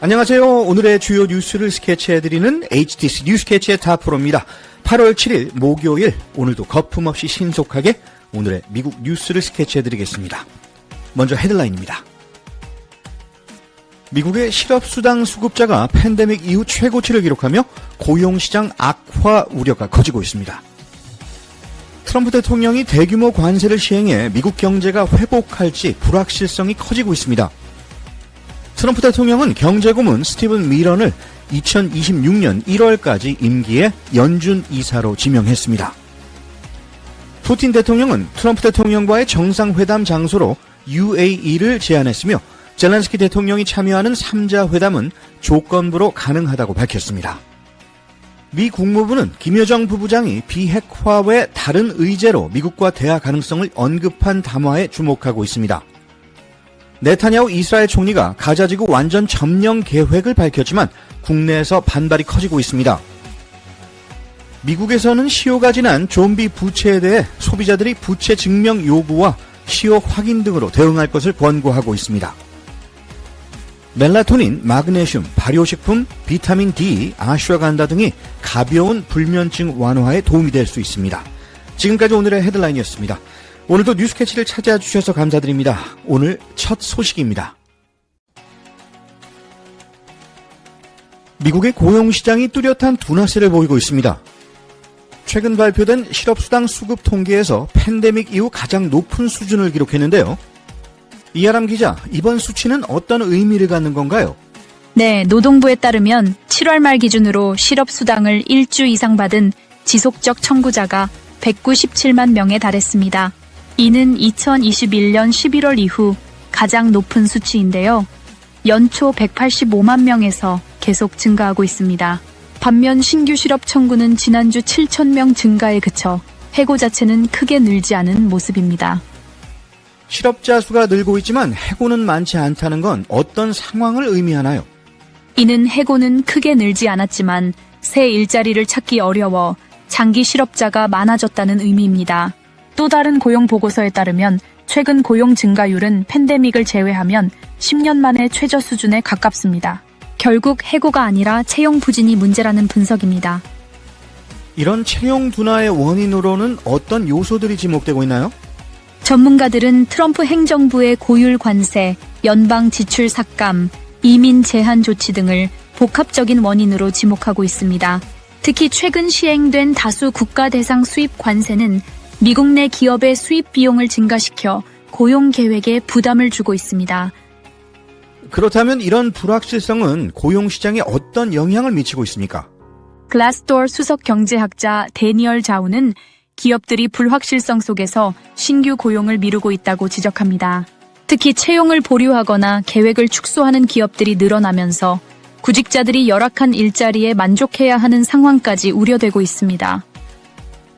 안녕하세요. 오늘의 주요 뉴스를 스케치해드리는 HTC 뉴스케치의 타프로입니다. 8월 7일 목요일 오늘도 거품없이 신속하게 오늘의 미국 뉴스를 스케치해드리겠습니다. 먼저 헤드라인입니다. 미국의 실업수당 수급자가 팬데믹 이후 최고치를 기록하며 고용시장 악화 우려가 커지고 있습니다. 트럼프 대통령이 대규모 관세를 시행해 미국 경제가 회복할지 불확실성이 커지고 있습니다. 트럼프 대통령은 경제고문 스티븐 미런을 2026년 1월까지 임기에 연준 이사로 지명했습니다. 푸틴 대통령은 트럼프 대통령과의 정상회담 장소로 UAE를 제안했으며 젤란스키 대통령이 참여하는 3자 회담은 조건부로 가능하다고 밝혔습니다. 미 국무부는 김여정 부부장이 비핵화 외 다른 의제로 미국과 대화 가능성을 언급한 담화에 주목하고 있습니다. 네타냐후 이스라엘 총리가 가자지구 완전 점령 계획을 밝혔지만 국내에서 반발이 커지고 있습니다. 미국에서는 시효가 지난 좀비 부채에 대해 소비자들이 부채 증명 요구와 시효 확인 등으로 대응할 것을 권고하고 있습니다. 멜라토닌, 마그네슘, 발효식품, 비타민 D, 아슈아간다 등이 가벼운 불면증 완화에 도움이 될 수 있습니다. 지금까지 오늘의 헤드라인이었습니다. 오늘도 뉴스 캐치를 찾아와 주셔서 감사드립니다. 오늘 첫 소식입니다. 미국의 고용시장이 뚜렷한 둔화세를 보이고 있습니다. 최근 발표된 실업수당 수급 통계에서 팬데믹 이후 가장 높은 수준을 기록했는데요. 이하람 기자, 이번 수치는 어떤 의미를 갖는 건가요? 네, 노동부에 따르면 7월 말 기준으로 실업수당을 1주 이상 받은 지속적 청구자가 197만 명에 달했습니다. 이는 2021년 11월 이후 가장 높은 수치인데요. 연초 185만 명에서 계속 증가하고 있습니다. 반면 신규 실업 청구는 지난주 7천 명 증가에 그쳐 해고 자체는 크게 늘지 않은 모습입니다. 실업자 수가 늘고 있지만 해고는 많지 않다는 건 어떤 상황을 의미하나요? 이는 해고는 크게 늘지 않았지만 새 일자리를 찾기 어려워 장기 실업자가 많아졌다는 의미입니다. 또 다른 고용 보고서에 따르면 최근 고용 증가율은 팬데믹을 제외하면 10년 만에 최저 수준에 가깝습니다. 결국 해고가 아니라 채용 부진이 문제라는 분석입니다. 이런 채용 둔화의 원인으로는 어떤 요소들이 지목되고 있나요? 전문가들은 트럼프 행정부의 고율 관세, 연방 지출 삭감, 이민 제한 조치 등을 복합적인 원인으로 지목하고 있습니다. 특히 최근 시행된 다수 국가 대상 수입 관세는 미국 내 기업의 수입 비용을 증가시켜 고용 계획에 부담을 주고 있습니다. 그렇다면 이런 불확실성은 고용 시장에 어떤 영향을 미치고 있습니까? 글라스도어 수석 경제학자 데니얼 자우는 기업들이 불확실성 속에서 신규 고용을 미루고 있다고 지적합니다. 특히 채용을 보류하거나 계획을 축소하는 기업들이 늘어나면서 구직자들이 열악한 일자리에 만족해야 하는 상황까지 우려되고 있습니다.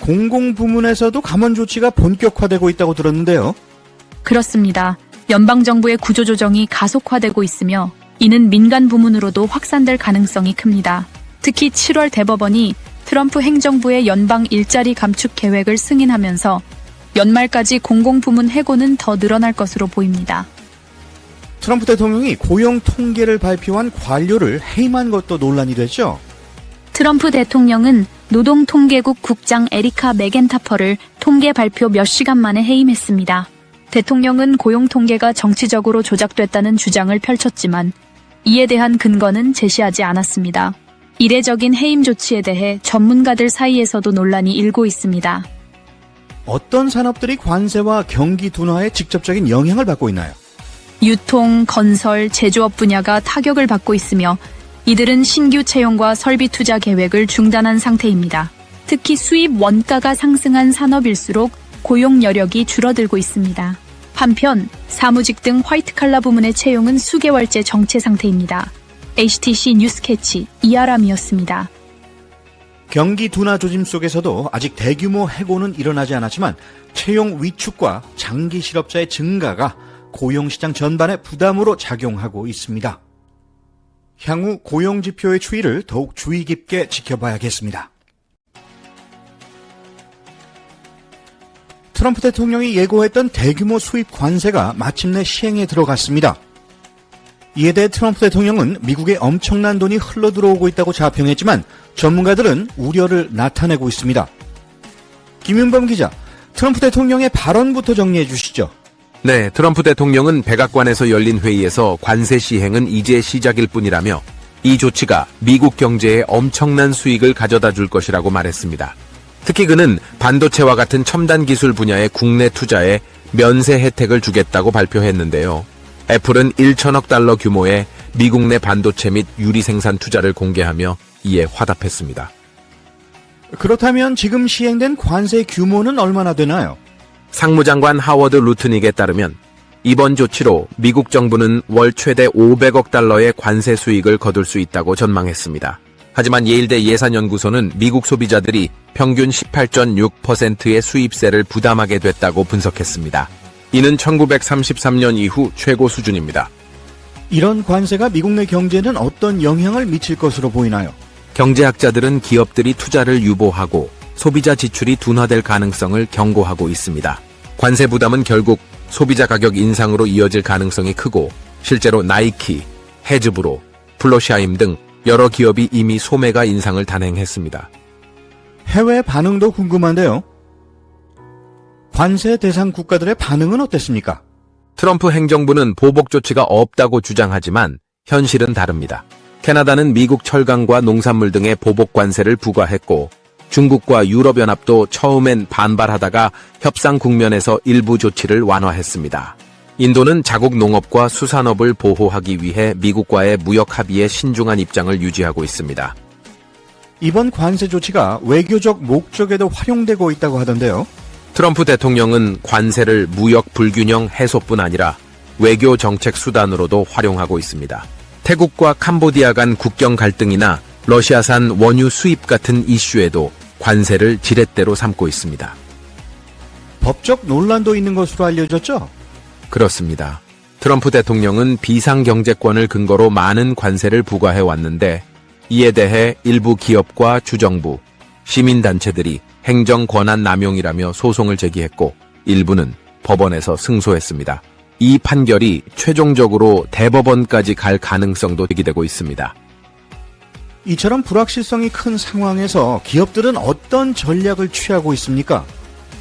공공 부문에서도 감원 조치가 본격화되고 있다고 들었는데요. 그렇습니다. 연방 정부의 구조 조정이 가속화되고 있으며 이는 민간 부문으로도 확산될 가능성이 큽니다. 특히 7월 대법원이 트럼프 행정부의 연방 일자리 감축 계획을 승인하면서 연말까지 공공 부문 해고는 더 늘어날 것으로 보입니다. 트럼프 대통령이 고용 통계를 발표한 관료를 해임한 것도 논란이 됐죠. 트럼프 대통령은 노동통계국 국장 에리카 맥앤타퍼를 통계 발표 몇 시간 만에 해임했습니다. 대통령은 고용 통계가 정치적으로 조작됐다는 주장을 펼쳤지만 이에 대한 근거는 제시하지 않았습니다. 이례적인 해임 조치에 대해 전문가들 사이에서도 논란이 일고 있습니다. 어떤 산업들이 관세와 경기 둔화에 직접적인 영향을 받고 있나요? 유통, 건설, 제조업 분야가 타격을 받고 있으며 이들은 신규 채용과 설비 투자 계획을 중단한 상태입니다. 특히 수입 원가가 상승한 산업일수록 고용 여력이 줄어들고 있습니다. 한편 사무직 등 화이트 칼라 부문의 채용은 수개월째 정체 상태입니다. HTC 뉴스캐치 이아람이었습니다. 경기 둔화 조짐 속에서도 아직 대규모 해고는 일어나지 않았지만 채용 위축과 장기 실업자의 증가가 고용시장 전반에 부담으로 작용하고 있습니다. 향후 고용 지표의 추이를 더욱 주의 깊게 지켜봐야겠습니다. 트럼프 대통령이 예고했던 대규모 수입 관세가 마침내 시행에 들어갔습니다. 이에 대해 트럼프 대통령은 미국에 엄청난 돈이 흘러 들어오고 있다고 자평했지만 전문가들은 우려를 나타내고 있습니다. 김윤범 기자, 트럼프 대통령의 발언부터 정리해 주시죠. 네, 트럼프 대통령은 백악관에서 열린 회의에서 관세 시행은 이제 시작일 뿐이라며 이 조치가 미국 경제에 엄청난 수익을 가져다 줄 것이라고 말했습니다. 특히 그는 반도체와 같은 첨단 기술 분야의 국내 투자에 면세 혜택을 주겠다고 발표했는데요. 애플은 1천억 달러 규모의 미국 내 반도체 및 유리 생산 투자를 공개하며 이에 화답했습니다. 그렇다면 지금 시행된 관세 규모는 얼마나 되나요? 상무장관 하워드 루트닉에 따르면 이번 조치로 미국 정부는 월 최대 500억 달러의 관세 수익을 거둘 수 있다고 전망했습니다. 하지만 예일대 예산연구소는 미국 소비자들이 평균 18.6%의 수입세를 부담하게 됐다고 분석했습니다. 이는 1933년 이후 최고 수준입니다. 이런 관세가 미국 내 경제에는 어떤 영향을 미칠 것으로 보이나요? 경제학자들은 기업들이 투자를 유보하고 소비자 지출이 둔화될 가능성을 경고하고 있습니다. 관세 부담은 결국 소비자 가격 인상으로 이어질 가능성이 크고 실제로 나이키, 헤즈브로, 플로샤임 등 여러 기업이 이미 소매가 인상을 단행했습니다. 해외 반응도 궁금한데요. 관세 대상 국가들의 반응은 어땠습니까? 트럼프 행정부는 보복 조치가 없다고 주장하지만 현실은 다릅니다. 캐나다는 미국 철강과 농산물 등의 보복 관세를 부과했고 중국과 유럽연합도 처음엔 반발하다가 협상 국면에서 일부 조치를 완화했습니다. 인도는 자국 농업과 수산업을 보호하기 위해 미국과의 무역 합의에 신중한 입장을 유지하고 있습니다. 이번 관세 조치가 외교적 목적에도 활용되고 있다고 하던데요. 트럼프 대통령은 관세를 무역 불균형 해소뿐 아니라 외교 정책 수단으로도 활용하고 있습니다. 태국과 캄보디아 간 국경 갈등이나 러시아산 원유 수입 같은 이슈에도 관세를 지렛대로 삼고 있습니다. 법적 논란도 있는 것으로 알려졌죠? 그렇습니다. 트럼프 대통령은 비상경제권을 근거로 많은 관세를 부과해 왔는데 이에 대해 일부 기업과 주정부, 시민단체들이 행정 권한 남용이라며 소송을 제기했고 일부는 법원에서 승소했습니다. 이 판결이 최종적으로 대법원까지 갈 가능성도 제기되고 있습니다. 이처럼 불확실성이 큰 상황에서 기업들은 어떤 전략을 취하고 있습니까?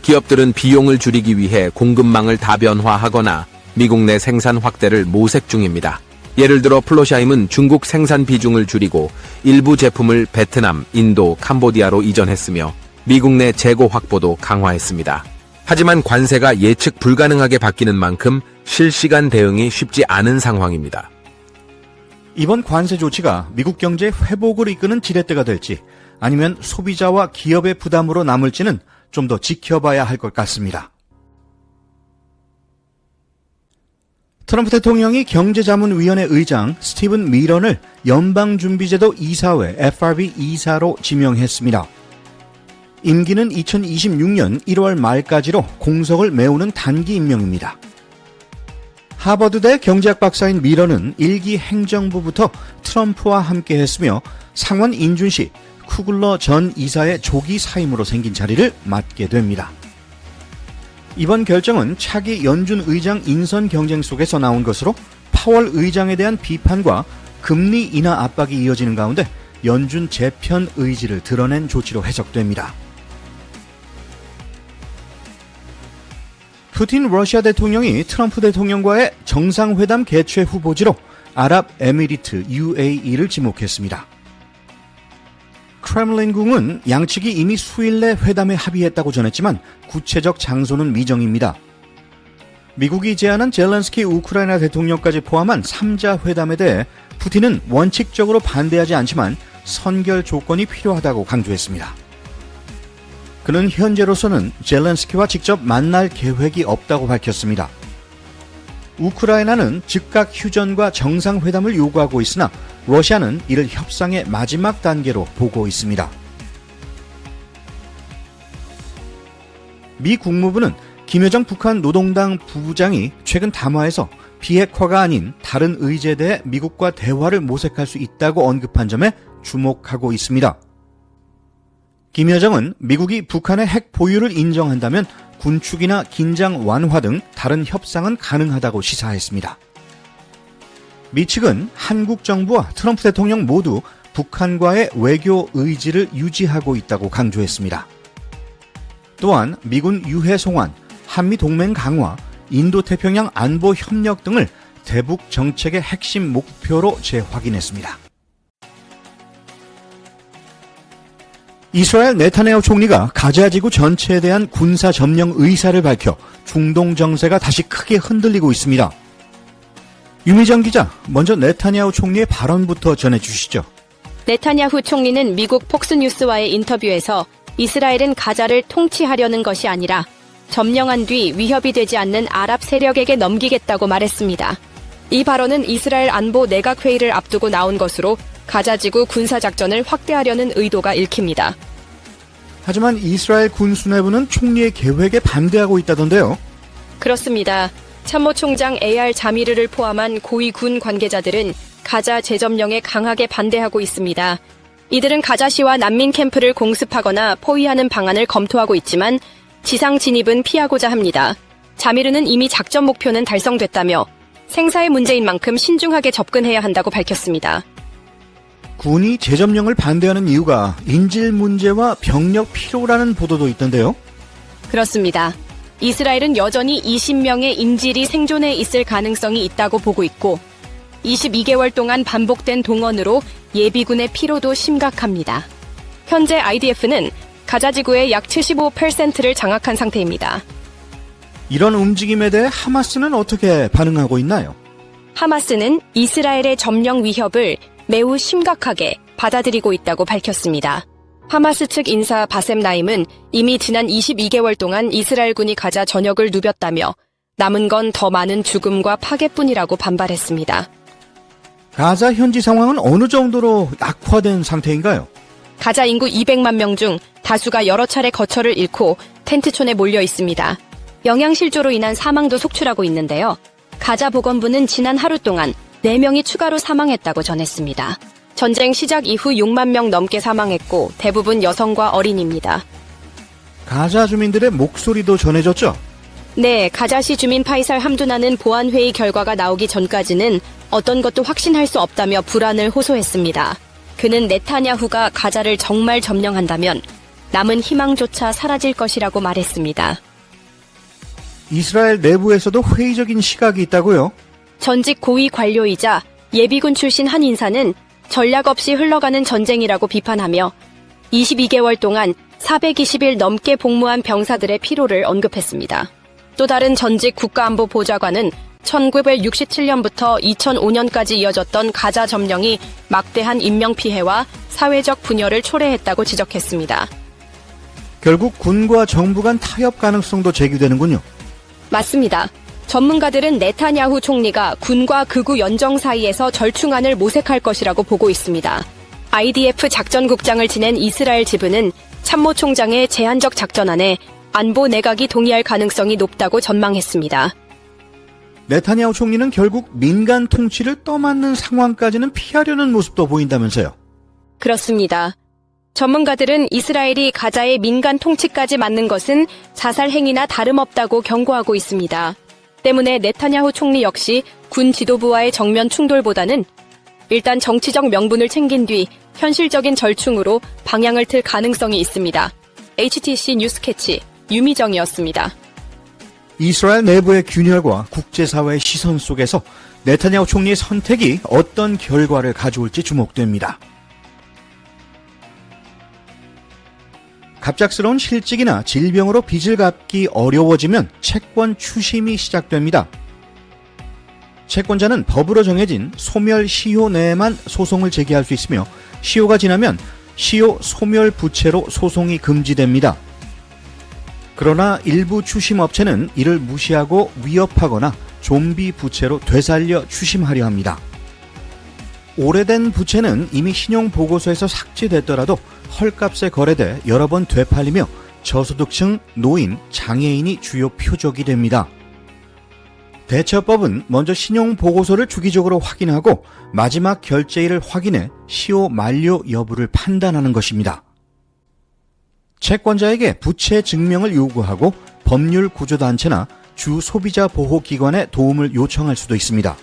기업들은 비용을 줄이기 위해 공급망을 다변화하거나 미국 내 생산 확대를 모색 중입니다. 예를 들어 플로샤임은 중국 생산 비중을 줄이고 일부 제품을 베트남, 인도, 캄보디아로 이전했으며 미국 내 재고 확보도 강화했습니다. 하지만 관세가 예측 불가능하게 바뀌는 만큼 실시간 대응이 쉽지 않은 상황입니다. 이번 관세 조치가 미국 경제 회복을 이끄는 지렛대가 될지 아니면 소비자와 기업의 부담으로 남을지는 좀 더 지켜봐야 할 것 같습니다. 트럼프 대통령이 경제자문위원회 의장 스티븐 미런을 연방준비제도 이사회 FRB 이사로 지명했습니다. 임기는 2026년 1월 말까지로 공석을 메우는 단기 임명입니다. 하버드대 경제학 박사인 미러는 일기 행정부부터 트럼프와 함께 했으며 상원 인준 시 쿠글러 전 이사의 조기 사임으로 생긴 자리를 맡게 됩니다. 이번 결정은 차기 연준 의장 인선 경쟁 속에서 나온 것으로 파월 의장에 대한 비판과 금리 인하 압박이 이어지는 가운데 연준 재편 의지를 드러낸 조치로 해석됩니다. 푸틴 러시아 대통령이 트럼프 대통령과의 정상회담 개최 후보지로 아랍에미리트 UAE를 지목했습니다. 크렘린궁은 양측이 이미 수일 내 회담에 합의했다고 전했지만 구체적 장소는 미정입니다. 미국이 제안한 젤렌스키 우크라이나 대통령까지 포함한 3자 회담에 대해 푸틴은 원칙적으로 반대하지 않지만 선결 조건이 필요하다고 강조했습니다. 그는 현재로서는 젤렌스키와 직접 만날 계획이 없다고 밝혔습니다. 우크라이나는 즉각 휴전과 정상회담을 요구하고 있으나 러시아는 이를 협상의 마지막 단계로 보고 있습니다. 미 국무부는 김여정 북한 노동당 부부장이 최근 담화에서 비핵화가 아닌 다른 의제에 대해 미국과 대화를 모색할 수 있다고 언급한 점에 주목하고 있습니다. 김 여정은 미국이 북한의 핵 보유를 인정한다면 군축이나 긴장 완화 등 다른 협상은 가능하다고 시사했습니다. 미 측은 한국 정부와 트럼프 대통령 모두 북한과의 외교 의지를 유지하고 있다고 강조했습니다. 또한 미군 유해 송환, 한미 동맹 강화, 인도 태평양 안보 협력 등을 대북 정책의 핵심 목표로 재확인했습니다. 이스라엘 네타네오 총리가 가자 지구 전체에 대한 군사 점령 의사를 밝혀 중동 정세가 다시 크게 흔들리고 있습니다. 유미정 기자, 먼저 네타냐후 총리의 발언부터 전해주시죠. 네타냐후 총리는 미국 폭스뉴스와의 인터뷰에서 이스라엘은 가자를 통치하려는 것이 아니라 점령한 뒤 위협이 되지 않는 아랍 세력에게 넘기겠다고 말했습니다. 이 발언은 이스라엘 안보 내각회의를 앞두고 나온 것으로 가자지구 군사작전을 확대하려는 의도가 읽힙니다. 하지만 이스라엘 군 수뇌부는 총리의 계획에 반대하고 있다던데요. 그렇습니다. 참모총장 AR 자미르를 포함한 고위 군 관계자들은 가자 재점령에 강하게 반대하고 있습니다. 이들은 가자시와 난민 캠프를 공습하거나 포위하는 방안을 검토하고 있지만 지상 진입은 피하고자 합니다. 자미르는 이미 작전 목표는 달성됐다며 생사의 문제인 만큼 신중하게 접근해야 한다고 밝혔습니다. 군이 재점령을 반대하는 이유가 인질 문제와 병력 필요라는 보도도 있던데요. 그렇습니다. 이스라엘은 여전히 20명의 인질이 생존해 있을 가능성이 있다고 보고 있고 22개월 동안 반복된 동원으로 예비군의 피로도 심각합니다. 현재 IDF는 가자 지구의 약 75%를 장악한 상태입니다. 이런 움직임에 대해 하마스는 어떻게 반응하고 있나요? 하마스는 이스라엘의 점령 위협을 매우 심각하게 받아들이고 있다고 밝혔습니다. 하마스 측 인사 바셈 나임은 이미 지난 22개월 동안 이스라엘군이 가자 전역을 누볐다며 남은 건 더 많은 죽음과 파괴뿐이라고 반발했습니다. 가자 현지 상황은 어느 정도로 악화된 상태인가요? 가자 인구 200만 명 중 다수가 여러 차례 거처를 잃고 텐트촌에 몰려 있습니다. 영양실조로 인한 사망도 속출하고 있는데요. 가자 보건부는 지난 하루 동안 4명이 추가로 사망했다고 전했습니다. 전쟁 시작 이후 6만 명 넘게 사망했고 대부분 여성과 어린입니다. 가자 주민들의 목소리도 전해졌죠? 네, 가자시 주민 파이살 함두나는 보안회의 결과가 나오기 전까지는 어떤 것도 확신할 수 없다며 불안을 호소했습니다. 그는 네타냐후가 가자를 정말 점령한다면 남은 희망조차 사라질 것이라고 말했습니다. 이스라엘 내부에서도 회의적인 시각이 있다고요? 전직 고위 관료이자 예비군 출신 한 인사는 전략 없이 흘러가는 전쟁이라고 비판하며 22개월 동안 420일 넘게 복무한 병사들의 피로를 언급했습니다. 또 다른 전직 국가안보 보좌관은 1967년부터 2005년까지 이어졌던 가자 점령이 막대한 인명피해와 사회적 분열을 초래했다고 지적했습니다. 결국 군과 정부 간 타협 가능성도 제기되는군요. 맞습니다. 전문가들은 네타냐후 총리가 군과 극우 연정 사이에서 절충안을 모색할 것이라고 보고 있습니다. IDF 작전국장을 지낸 이스라엘 지부는 참모총장의 제한적 작전안에 안보 내각이 동의할 가능성이 높다고 전망했습니다. 네타냐후 총리는 결국 민간 통치를 떠맡는 상황까지는 피하려는 모습도 보인다면서요. 그렇습니다. 전문가들은 이스라엘이 가자의 민간 통치까지 맞는 것은 자살 행위나 다름없다고 경고하고 있습니다. 때문에 네타냐후 총리 역시 군 지도부와의 정면 충돌보다는 일단 정치적 명분을 챙긴 뒤 현실적인 절충으로 방향을 틀 가능성이 있습니다. HTC 뉴스캐치 유미정이었습니다. 이스라엘 내부의 균열과 국제사회의 시선 속에서 네타냐후 총리의 선택이 어떤 결과를 가져올지 주목됩니다. 갑작스러운 실직이나 질병으로 빚을 갚기 어려워지면 채권 추심이 시작됩니다. 채권자는 법으로 정해진 소멸 시효 내에만 소송을 제기할 수 있으며 시효가 지나면 시효 소멸 부채로 소송이 금지됩니다. 그러나 일부 추심업체는 이를 무시하고 위협하거나 좀비 부채로 되살려 추심하려 합니다. 오래된 부채는 이미 신용보고서에서 삭제됐더라도 헐값에 거래돼 여러 번 되팔리며 저소득층, 노인, 장애인이 주요 표적이 됩니다. 대처법은 먼저 신용 보고서를 주기적으로 확인하고 마지막 결제일을 확인해 시효 만료 여부를 판단하는 것입니다. 채권자에게 부채 증명을 요구하고 법률 구조단체나 주 소비자 보호기관에 도움을 요청할 수도 있습니다.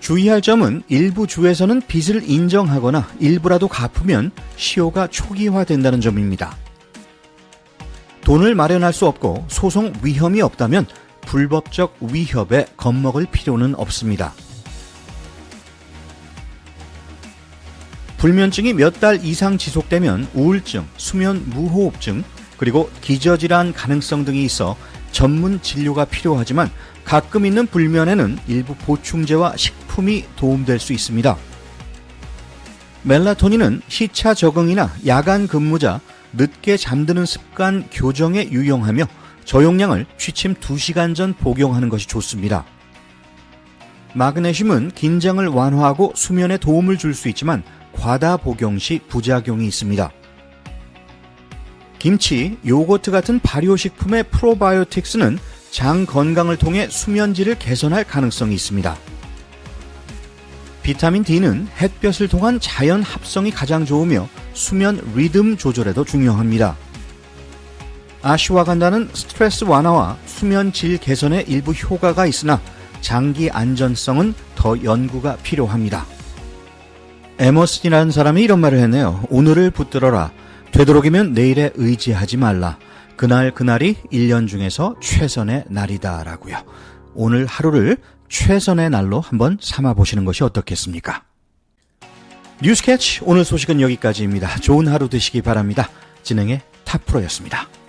주의할 점은 일부 주에서는 빚을 인정하거나 일부라도 갚으면 시효가 초기화된다는 점입니다. 돈을 마련할 수 없고 소송 위험이 없다면 불법적 위협에 겁먹을 필요는 없습니다. 불면증이 몇 달 이상 지속되면 우울증, 수면 무호흡증, 그리고 기저질환 가능성 등이 있어 전문 진료가 필요하지만 가끔 있는 불면에는 일부 보충제와 식품이 도움될 수 있습니다. 멜라토닌은 시차 적응이나 야간 근무자, 늦게 잠드는 습관 교정에 유용하며 저용량을 취침 2시간 전 복용하는 것이 좋습니다. 마그네슘은 긴장을 완화하고 수면에 도움을 줄 수 있지만 과다 복용 시 부작용이 있습니다. 김치, 요거트 같은 발효식품의 프로바이오틱스는 장 건강을 통해 수면질을 개선할 가능성이 있습니다. 비타민 D는 햇볕을 통한 자연 합성이 가장 좋으며 수면 리듬 조절에도 중요합니다. 아슈와간다는 스트레스 완화와 수면 질 개선에 일부 효과가 있으나 장기 안전성은 더 연구가 필요합니다. 에머슨이라는 사람이 이런 말을 했네요. 오늘을 붙들어라. 되도록이면 내일에 의지하지 말라. 그날 그날이 1년 중에서 최선의 날이다. 라고요. 오늘 하루를 최선의 날로 한번 삼아 보시는 것이 어떻겠습니까? 뉴스캐치 오늘 소식은 여기까지입니다. 좋은 하루 되시기 바랍니다. 진행의 탑프로였습니다.